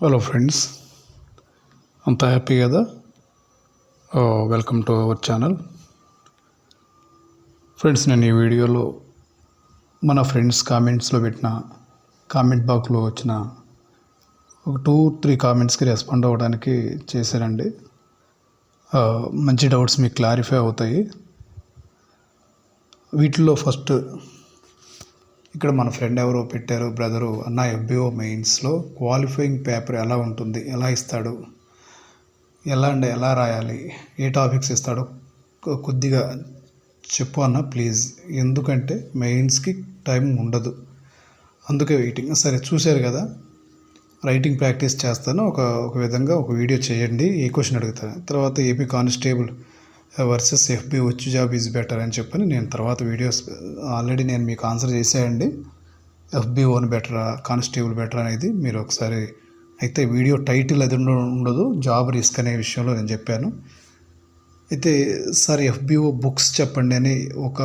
Hello friends అంతా happy కదా? Welcome to our channel friends నేను ఈ వీడియోలో మన ఫ్రెండ్స్ కామెంట్స్లో పెట్టిన కామెంట్ బాక్స్లో వచ్చిన ఒక టూ త్రీ కామెంట్స్కి రెస్పాండ్ అవ్వడానికి చేశానండి uh, మంచి డౌట్స్ మీకు క్లారిఫై అవుతాయి. వీటిల్లో ఫస్ట్ ఇక్కడ మన ఫ్రెండ్ ఎవరో పెట్టారు బ్రదరు అన్న ఎఫ్బిఓ మెయిన్స్లో క్వాలిఫైయింగ్ పేపర్ ఎలా ఉంటుంది ఎలా ఇస్తాడు ఎలా అంటే ఎలా రాయాలి ఏ టాపిక్స్ ఇస్తాడో కొద్దిగా చెప్పు అన్న ప్లీజ్ ఎందుకంటే మెయిన్స్కి టైం ఉండదు. అందుకే వెయిటింగ్ సరే చూశారు కదా? రైటింగ్ ప్రాక్టీస్ చేస్తాను. ఒక ఒక విధంగా ఒక వీడియో చేయండి. ఏ క్వశ్చన్ అడుగుతాను తర్వాత ఏపీ కానిస్టేబుల్ వర్సెస్ ఎఫ్బి వచ్చి జాబ్ ఈజ్ బెటర్ అని చెప్పని నేను తర్వాత వీడియోస్ ఆల్రెడీ నేను మీకు ఆన్సర్ చేసేయండి ఎఫ్బి ఓన్ బెటరా కానిస్టేబుల్ బెటర్ అనేది మీరు ఒకసారి అయితే వీడియో టైటిల్ అది ఉండదు జాబ్ రిస్క్ అనే విషయంలో నేను చెప్పాను. అయితే సార్ ఎఫ్బిఓ బుక్స్ చెప్పండి అని ఒక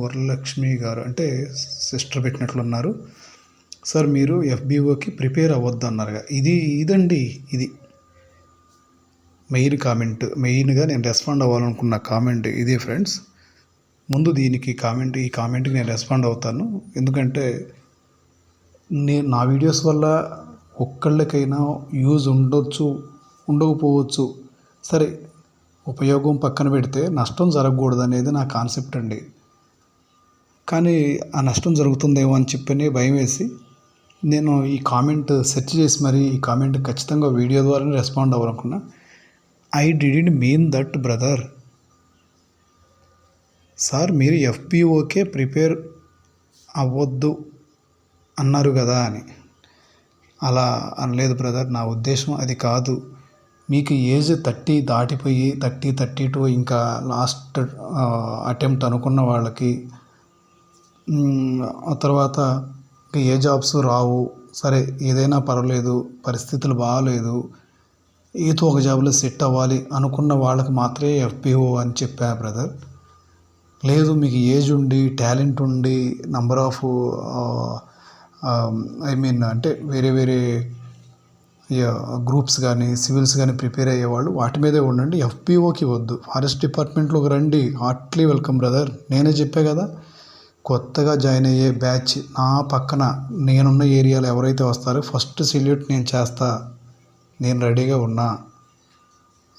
వరలక్ష్మి గారు అంటే సిస్టర్ పెట్టినట్లున్నారు సార్ మీరు ఎఫ్బిఓకి ప్రిపేర్ అవ్వద్దు అన్నారు ఇది ఇదండి ఇది మెయిన్ కామెంట్ మెయిన్గా నేను రెస్పాండ్ అవ్వాలనుకున్న కామెంట్ ఇదే ఫ్రెండ్స్ ముందు దీనికి కామెంట్ ఈ కామెంట్కి నేను రెస్పాండ్ అవుతాను. ఎందుకంటే నేను నా వీడియోస్ వల్ల ఒక్కళ్ళకైనా యూజ్ ఉండొచ్చు ఉండకపోవచ్చు. సరే ఉపయోగం పక్కన పెడితే నష్టం జరగకూడదు అనేది నా కాన్సెప్ట్ అండి. కానీ ఆ నష్టం జరుగుతుందేమో అని చెప్పని భయం వేసి నేను ఈ కామెంట్ సెర్చ్ చేసి మరి ఈ కామెంట్ ఖచ్చితంగా వీడియో ద్వారానే respond అవ్వాలనుకున్నా. I didn't mean that brother sir మీరు ఎఫ్పిఓకే ప్రిపేర్ అవ్వద్దు అన్నారు కదా అని. అలా అనలేదు బ్రదర్ నా ఉద్దేశం అది కాదు. మీకు ఏజ్ థర్టీ దాటిపోయి థర్టీ థర్టీ టూ ఇంకా లాస్ట్ అటెంప్ట్ అనుకున్న వాళ్ళకి ఆ తర్వాత ఏ జాబ్స్ రావు సరే ఏదైనా పర్వాలేదు పరిస్థితులు బాగాలేదు ఏదో ఒక జాబ్లో సెట్ అవ్వాలి అనుకున్న వాళ్ళకి మాత్రమే ఎఫ్పిఓ అని చెప్పా బ్రదర్ లేదు మీకు ఏజ్ ఉండి టాలెంట్ ఉండి నంబర్ ఆఫ్ ఐ మీన్ అంటే వేరే వేరే గ్రూప్స్ కానీ సివిల్స్ కానీ ప్రిపేర్ అయ్యేవాళ్ళు వాటి మీదే ఉండండి. ఎఫ్పిఓకి వద్దు. ఫారెస్ట్ డిపార్ట్మెంట్లోకి రండి. హార్ట్లీ వెల్కమ్ బ్రదర్ నేనే చెప్పా కదా కొత్తగా జాయిన్ అయ్యే బ్యాచ్ నా పక్కన నేనున్న ఏరియాలో ఎవరైతే వస్తారో ఫస్ట్ సెల్యూట్ నేను చేస్తా. నేను రెడీగా ఉన్నా.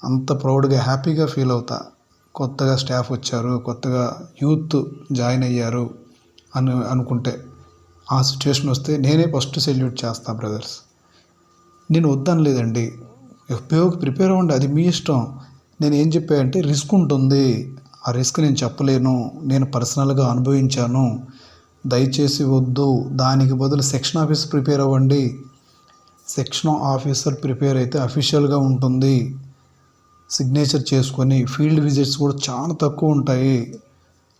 అంత ప్రౌడ్గా హ్యాపీగా ఫీల్ అవుతా. కొత్తగా స్టాఫ్ వచ్చారు కొత్తగా యూత్ జాయిన్ అయ్యారు అని అనుకుంటే ఆ సిచ్యువేషన్ వస్తే నేనే ఫస్ట్ సెల్యూట్ చేస్తా బ్రదర్స్. నేను వద్దనలేదండి. ఉపయోగ ప్రిపేర్ అవ్వండి అది మీ ఇష్టం. నేను ఏం చెప్పానంటే రిస్క్ ఉంటుంది. ఆ రిస్క్ నేను చెప్పలేను. నేను పర్సనల్గా అనుభవించాను. దయచేసి వద్దు. దానికి బదులు సెక్షన్ ఆఫీస్ ప్రిపేర్ అవ్వండి. సెక్షన్ ఆఫీసర్ ప్రిపేర్ అయితే అఫీషియల్గా ఉంటుంది. సిగ్నేచర్ చేసుకొని ఫీల్డ్ విజిట్స్ కూడా చాలా తక్కువ ఉంటాయి.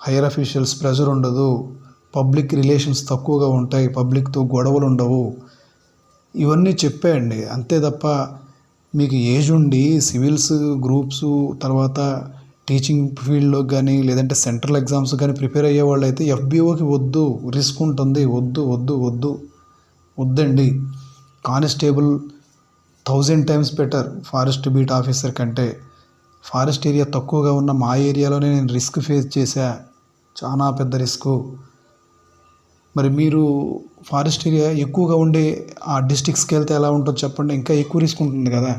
హైయర్ అఫీషియల్స్ ప్రెషర్ ఉండదు. పబ్లిక్ రిలేషన్స్ తక్కువగా ఉంటాయి. పబ్లిక్తో గొడవలు ఉండవు. ఇవన్నీ చెప్పేయండి. అంతే తప్ప మీకు ఏజ్ ఉండి సివిల్స్ గ్రూప్స్ తర్వాత టీచింగ్ ఫీల్డ్లో కానీ లేదంటే సెంట్రల్ ఎగ్జామ్స్ కానీ ప్రిపేర్ అయ్యే వాళ్ళు అయితే ఎఫ్బీఓకి వద్దు. రిస్క్ ఉంటుంది. వద్దు వద్దు వద్దు వద్దండి. Constable thousand times better forest beat officer కంటే. ఫారెస్ట్ ఏరియా తక్కువగా ఉన్న మా ఏరియాలోనే నేను రిస్క్ ఫేస్ చేశా. చాలా పెద్ద రిస్క్. మరి మీరు ఫారెస్ట్ ఏరియా ఎక్కువగా ఉండే ఆ డిస్టిక్స్కి వెళ్తే ఎలా ఉంటుందో చెప్పండి. ఇంకా ఎక్కువ రిస్క్ ఉంటుంది కదా.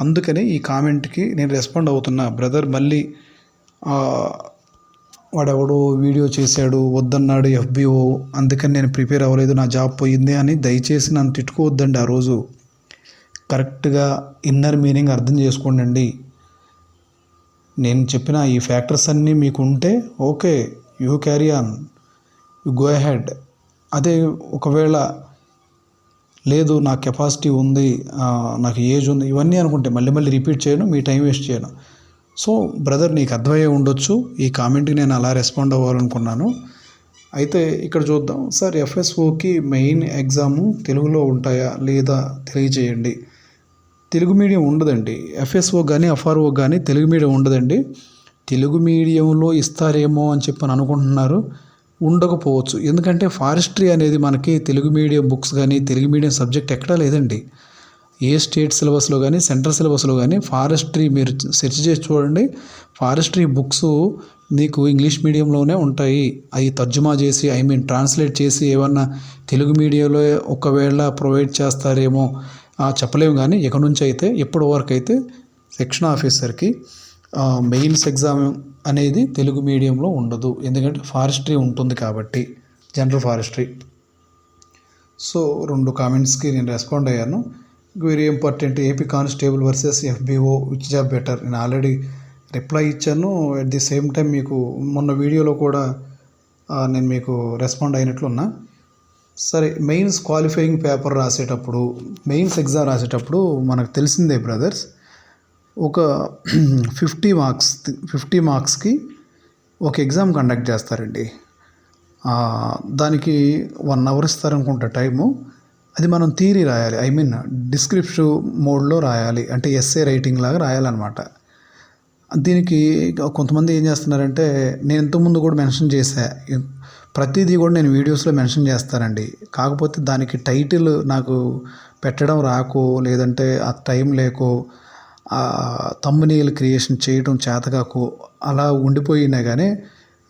అందుకని ఈ కామెంట్కి నేను రెస్పాండ్ అవుతున్నా. బ్రదర్ మళ్ళీ వాడెవడో వీడియో చేశాడు వద్దన్నాడు ఎఫ్బిఓ అందుకని నేను ప్రిపేర్ అవ్వలేదు నా జాబ్ పోయింది అని దయచేసి నన్ను తిట్టుకోవద్దండి ఆ రోజు. కరెక్ట్గా ఇన్నర్ మీనింగ్ అర్థం చేసుకోండి నేను చెప్పిన ఈ ఫ్యాక్టర్స్ అన్నీ మీకు ఉంటే okay you carry on you go ahead అదే ఒకవేళ లేదు నా కెపాసిటీ ఉంది నాకు ఏజ్ ఉంది ఇవన్నీ అనుకుంటే మళ్ళీ మళ్ళీ రిపీట్ చేయను మీ టైం వేస్ట్ చేయను. సో బ్రదర్ నీకు అర్థమయ్యే ఉండొచ్చు. ఈ కామెంట్కి నేను అలా రెస్పాండ్ అవ్వాలనుకున్నాను. అయితే ఇక్కడ చూద్దాం. సార్ ఎఫ్ఎస్ఓకి మెయిన్ ఎగ్జాము తెలుగులో ఉంటాయా లేదా తెలియజేయండి. తెలుగు మీడియం ఉండదండి. ఎఫ్ఎస్ఓ కానీ ఎఫ్ఆర్ఓ కానీ తెలుగు మీడియం ఉండదండి. తెలుగు మీడియంలో ఇస్తారేమో అని చెప్పని అనుకుంటున్నారు. ఉండకపోవచ్చు. ఎందుకంటే ఫారెస్ట్రీ అనేది మనకి తెలుగు మీడియం బుక్స్ కానీ తెలుగు మీడియం సబ్జెక్ట్ ఎక్కడా లేదండి. ఏ స్టేట్ సిలబస్లో కానీ సెంట్రల్ సిలబస్లో కానీ ఫారెస్ట్రీ మీరు సెర్చ్ చేసి చూడండి. ఫారెస్ట్రీ బుక్స్ నీకు ఇంగ్లీష్ మీడియంలోనే ఉంటాయి. అవి తర్జుమా చేసి ఐ మీన్ ట్రాన్స్లేట్ చేసి ఏమన్నా తెలుగు మీడియంలో ఒకవేళ ప్రొవైడ్ చేస్తారేమో చెప్పలేము కానీ ఇక నుంచి అయితే ఇప్పటి వరకు అయితే సెక్షన్ ఆఫీసర్కి మెయిన్స్ ఎగ్జామ్ అనేది తెలుగు మీడియంలో ఉండదు. ఎందుకంటే ఫారెస్ట్రీ ఉంటుంది కాబట్టి జనరల్ ఫారెస్ట్రీ. సో రెండు కామెంట్స్కి నేను రెస్పాండ్ అయ్యాను. Very important AP constable versus FBO which job better నేను ఆల్రెడీ రిప్లై ఇచ్చాను. అట్ ది సేమ్ టైం మీకు మొన్న వీడియోలో కూడా నేను మీకు రెస్పాండ్ అయినట్లున్నా. సరే మెయిన్స్ క్వాలిఫైయింగ్ పేపర్ రాసేటప్పుడు మెయిన్స్ ఎగ్జామ్ రాసేటప్పుడు మనకు తెలిసిందే బ్రదర్స్ ఒక ఫిఫ్టీ మార్క్స్ ఫిఫ్టీ మార్క్స్కి ఒక ఎగ్జామ్ కండక్ట్ చేస్తారండి. దానికి వన్ అవర్ ఇస్తారనుకుంటా టైము. అది మనం థీరీ రాయాలి. ఐ మీన్ డిస్క్రిప్టివ్ మోడ్లో రాయాలి. అంటే ఎస్ఏ రైటింగ్ లాగా రాయాలన్నమాట. దీనికి కొంతమంది ఏం చేస్తున్నారంటే నేను ఇంతకుముందు కూడా మెన్షన్ చేశా. ప్రతిదీ కూడా నేను వీడియోస్లో మెన్షన్ చేస్తానండి. కాకపోతే దానికి టైటిల్ నాకు పెట్టడం రాకో లేదంటే ఆ టైం లేకో తమ్మునీలు క్రియేషన్ చేయడం చేతకాకో అలా ఉండిపోయినా కానీ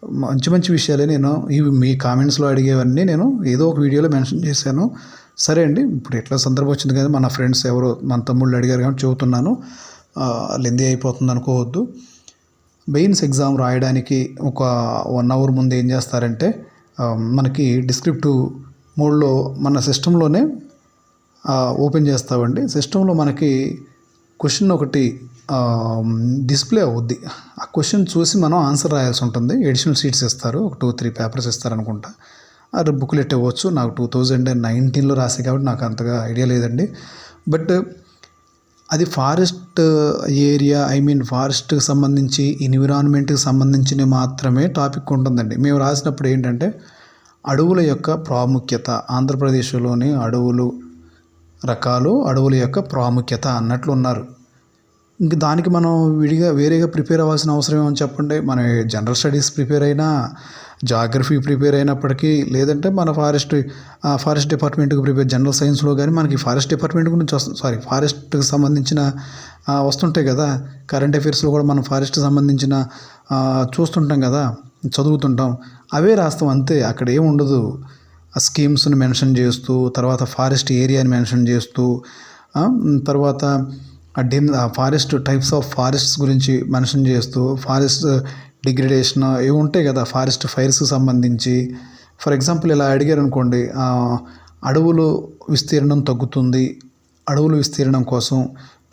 మంచి మంచి విషయాలే నేను ఇవి మీ కామెంట్స్లో అడిగేవన్నీ నేను ఏదో ఒక వీడియోలో మెన్షన్ చేశాను. సరే అండి ఇప్పుడు ఎట్లా సందర్భం వచ్చింది కదా మన ఫ్రెండ్స్ ఎవరో మన తమ్ముళ్ళు అడిగారు కాబట్టి చెబుతున్నాను. లెందీ అయిపోతుంది అనుకోవద్దు. మెయిన్స్ ఎగ్జామ్ రాయడానికి ఒక వన్ అవర్ ముందు ఏం చేస్తారంటే మనకి డిస్క్రిప్టివ్ మోడ్లో మన సిస్టంలోనే ఓపెన్ చేస్తామండి. సిస్టంలో మనకి క్వశ్చన్ ఒకటి డిస్ప్లే అవుద్ది. ఆ క్వశ్చన్ చూసి మనం ఆన్సర్ రాయాల్సి ఉంటుంది. ఎడిషనల్ సీట్స్ ఇస్తారు ఒక టూ త్రీ పేపర్స్ ఇస్తారు అనుకుంటా బుక్లెట్ ఇవ్వచ్చు. నాకు టూ థౌజండ్ నైన్టీన్లో రాసే కాబట్టి నాకు అంతగా ఐడియా లేదండి. బట్ అది ఫారెస్ట్ ఏరియా ఐ మీన్ ఫారెస్ట్కి సంబంధించి ఎన్విరాన్మెంట్కి సంబంధించిన మాత్రమే టాపిక్ ఉంటుందండి. మేము రాసినప్పుడు ఏంటంటే అడవుల యొక్క ప్రాముఖ్యత ఆంధ్రప్రదేశ్లోని అడవులు రకాలు అడవుల యొక్క ప్రాముఖ్యత అన్నట్లు ఉన్నారు. ఇంక దానికి మనం విడిగా వేరేగా ప్రిపేర్ అవ్వాల్సిన అవసరం ఏమని చెప్పండి? మన జనరల్ స్టడీస్ ప్రిపేర్ అయినా జాగ్రఫీ ప్రిపేర్ అయినప్పటికీ లేదంటే మన ఫారెస్ట్ ఫారెస్ట్ డిపార్ట్మెంట్కి ప్రిపేర్ జనరల్ సైన్స్లో కానీ మనకి ఫారెస్ట్ డిపార్ట్మెంట్ గురించి వస్తుంది సారీ ఫారెస్ట్కి సంబంధించిన వస్తుంటాయి కదా. కరెంట్ అఫైర్స్లో కూడా మనం ఫారెస్ట్కి సంబంధించిన చూస్తుంటాం కదా చదువుతుంటాం. అవే రాస్తాం అంతే అక్కడ ఏముండదు ఉండదు. ఆ స్కీమ్స్ని మెన్షన్ చేస్తూ తర్వాత ఫారెస్ట్ ఏరియాని మెన్షన్ చేస్తూ తర్వాత ఆ డిమ్ ఆ ఫారెస్ట్ టైప్స్ ఆఫ్ ఫారెస్ట్స్ గురించి మెన్షన్ చేస్తూ ఫారెస్ట్ డిగ్రేడేషన్ uh, ఇవి ఉంటాయి కదా ఫారెస్ట్ ఫైర్స్కి సంబంధించి. ఫర్ ఎగ్జాంపుల్ ఇలా అడిగారు అనుకోండి అడవులు విస్తీర్ణం తగ్గుతుంది అడవుల విస్తీర్ణం కోసం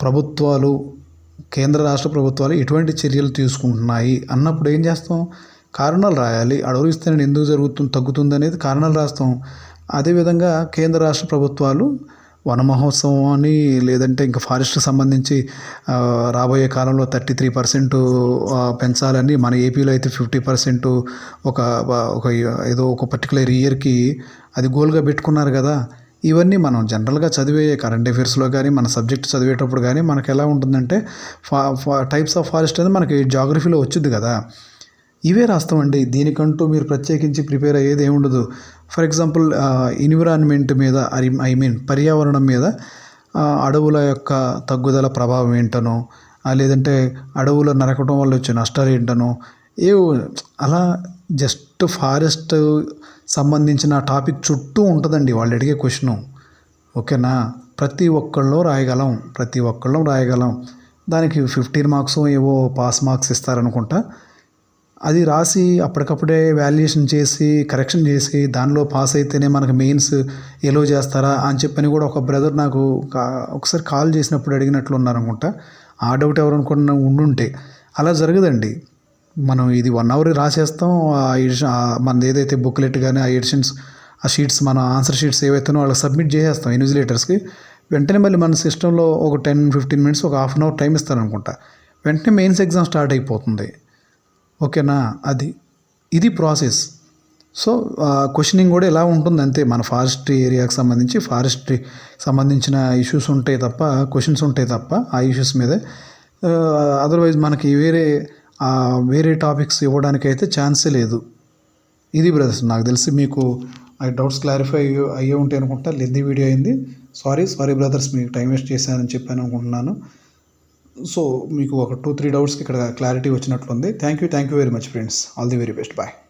ప్రభుత్వాలు కేంద్ర రాష్ట్ర ప్రభుత్వాలు ఎటువంటి చర్యలు తీసుకుంటున్నాయి అన్నప్పుడు ఏం చేస్తాం? కారణాలు రాయాలి. అడవులు విస్తీర్ణం ఎందుకు జరుగుతుంది తగ్గుతుంది అనేది కారణాలు రాస్తాం. అదేవిధంగా కేంద్ర రాష్ట్ర ప్రభుత్వాలు వనమహోత్సవం అని లేదంటే ఇంకా ఫారెస్ట్కి సంబంధించి రాబోయే కాలంలో థర్టీ త్రీ పర్సెంట్ పెంచాలని మన ఏపీలో అయితే ఫిఫ్టీ పర్సెంట్ ఒక ఒక ఏదో ఒక పర్టికులర్ ఇయర్కి అది గోల్గా పెట్టుకున్నారు కదా. ఇవన్నీ మనం జనరల్గా చదివే కరెంట్ అఫైర్స్లో కానీ మన సబ్జెక్ట్ చదివేటప్పుడు కానీ మనకు ఎలా ఉంటుందంటే ఫా ఫా టైప్స్ ఆఫ్ ఫారెస్ట్ అనేది మనకి జాగ్రఫీలో వచ్చింది కదా. ఇవే రాస్తామండి. దీనికంటూ మీరు ప్రత్యేకించి ప్రిపేర్ అయ్యేది ఏముండదు. ఫర్ ఎగ్జాంపుల్ ఎన్విరాన్మెంట్ మీద ఐ మీన్ పర్యావరణం మీద అడవుల యొక్క తగ్గుదల ప్రభావం ఏంటనో లేదంటే అడవులు నరకడం వల్ల వచ్చే నష్టాలు ఏంటనో ఏ అలా జస్ట్ ఫారెస్ట్ సంబంధించిన టాపిక్ చుట్టూ ఉంటుందండి వాళ్ళు అడిగే క్వశ్చను. ఓకేనా? ప్రతి ఒక్కళ్ళు రాయగలం ప్రతి ఒక్కళ్ళం రాయగలం. దానికి ఫిఫ్టీన్ మార్క్స్ ఏవో పాస్ మార్క్స్ ఇస్తారనుకుంటా. అది రాసి అప్పటికప్పుడే వాల్యుయేషన్ చేసి కరెక్షన్ చేసి దానిలో పాస్ అయితేనే మనకు మెయిన్స్ ఎలో చేస్తారా అని చెప్పని కూడా ఒక బ్రదర్ నాకు కా- ఒకసారి కాల్ చేసినప్పుడు అడిగినట్లు ఉన్నారనుకుంటా. ఆ డౌట్ ఎవరు అనుకున్న ఉండుంటే అలా జరగదండి. మనం ఇది వన్ అవర్ రాసేస్తాం ఆ ఎడిషన్ మనది ఏదైతే బుక్లెట్ కానీ ఆ ఎడిషన్స్ ఆ షీట్స్ మన ఆన్సర్ షీట్స్ ఏవైతేనో వాళ్ళకి సబ్మిట్ చేసేస్తాం ఇన్విజిలేటర్స్కి వెంటనే మళ్ళీ మన సిస్టంలో ఒక టెన్ ఫిఫ్టీన్ మినిట్స్ ఒక హాఫ్ అన్ అవర్ టైం ఇస్తారనుకుంటా. వెంటనే మెయిన్స్ ఎగ్జామ్ స్టార్ట్ అయిపోతుంది. ఓకేనా? అది ఇది ప్రాసెస్. సో క్వశ్చనింగ్ కూడా ఎలా ఉంటుంది అంతే. మన ఫారెస్ట్ ఏరియాకి సంబంధించి ఫారెస్ట్ సంబంధించిన ఇష్యూస్ ఉంటాయి తప్ప క్వశ్చన్స్ ఉంటాయి తప్ప ఆ ఇష్యూస్ మీదే. అదర్వైజ్ మనకి వేరే వేరే టాపిక్స్ ఇవ్వడానికి అయితే ఛాన్సే లేదు. ఇది బ్రదర్స్ నాకు తెలిసి మీకు ఐ డౌట్స్ క్లారిఫై అయ్యే అయ్యే ఉంటాయి అనుకుంటా. లెంది వీడియో అయింది. సారీ సారీ బ్రదర్స్ మీకు టైం వేస్ట్ చేశానని చెప్పాను అనుకుంటున్నాను. సో మీకు ఒక టూ త్రీ డౌట్స్కి ఇక్కడ clarity వచ్చినట్లుంది. Thank you thank you very much friends all the very best bye